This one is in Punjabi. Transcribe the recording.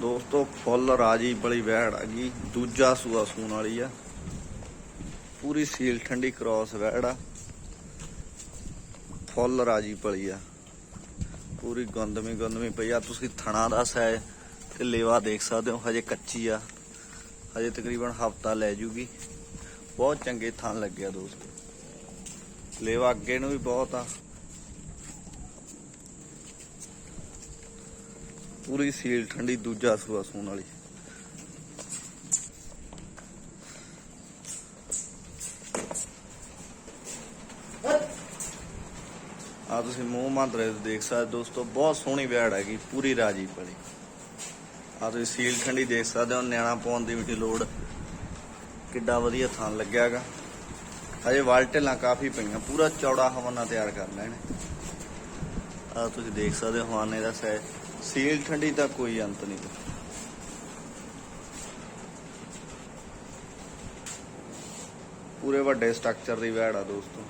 ਦੋਸਤੋ, ਫੁੱਲ ਰਾਜੀ ਬੜੀ ਵਹਿੜ ਗਈ ਦੂਜਾ ਸੂਆ ਸੂਣ ਵਾਲੀ ਆ। ਪੂਰੀ ਸੀਲ ਠੰਡੀ ਕ੍ਰਾਸ ਵਹਿੜ ਆ। ਫੁੱਲ ਰਾਜੀ ਪਲੀ ਆ। ਪੂਰੀ ਗੰਦਮੀ ਗੰਦਮੀ ਪਈ ਆ। ਤੁਸੀਂ ਥਣਾ ਦਾ ਸੈ ਤੇ ਲੇਵਾ ਦੇਖ ਸਕਦੇ ਹੋ, ਹਜੇ ਕੱਚੀ ਆ। ਹਜੇ ਤਕਰੀਬਨ ਹਫਤਾ ਲੈ ਜੂਗੀ। ਬਹੁਤ ਚੰਗੇ ਥਣ ਲੱਗਿਆ ਦੋਸਤੋ। ਲੇਵਾ ਅੱਗੇ ਨੂੰ ਵੀ ਬਹੁਤ ਆ। ਪੂਰੀ ਸੀਲ ਠੰਡੀ ਦੂਜਾ ਸੂਆ ਸੂਣ ਵਾਲੀ। ਆ ਤੁਸੀਂ ਮੂੰਹ ਮੰਦਰੇ ਦੇਖ ਸਕਦੇ ਦੋਸਤੋ, ਬਹੁਤ ਸੋਹਣੀ ਵਿਆੜ ਹੈਗੀ, ਪੂਰੀ ਰਾਜੀ ਪਲੀ ਆ ਤੁਸੀਂ ਸੀਲ ਠੰਡੀ ਦੇਖ ਸਕਦੇ ਹੋ, ਨਿਆਣਾ ਪਾਉਣ ਦੀ ਵੀ ਲੋੜ। ਕਿੱਡਾ ਵਧੀਆ ਥਾਂ ਲੱਗਿਆਗਾ ਹਜੇ ਵਾਲਟੇਲਾਂ ਕਾਫੀ ਪਈਆਂ, ਪੂਰਾ ਚੌੜਾ ਹਵਾਨਾ ਤਿਆਰ ਕਰ ਲੈਣੇ। ਆ ਤੁਸੀਂ ਦੇਖ ਸਕਦੇ ਹੋ, ਹਵਾਨੇ ਦਾ ਸਾਈਜ਼ ਸੀਲ ਠੰਡੀ ਦਾ ਕੋਈ ਅੰਤ ਨਹੀਂ। ਪੂਰੇ ਵੱਡੇ ਸਟਰਕਚਰ ਦੀ ਵੈੜ ਆ ਦੋਸਤੋ।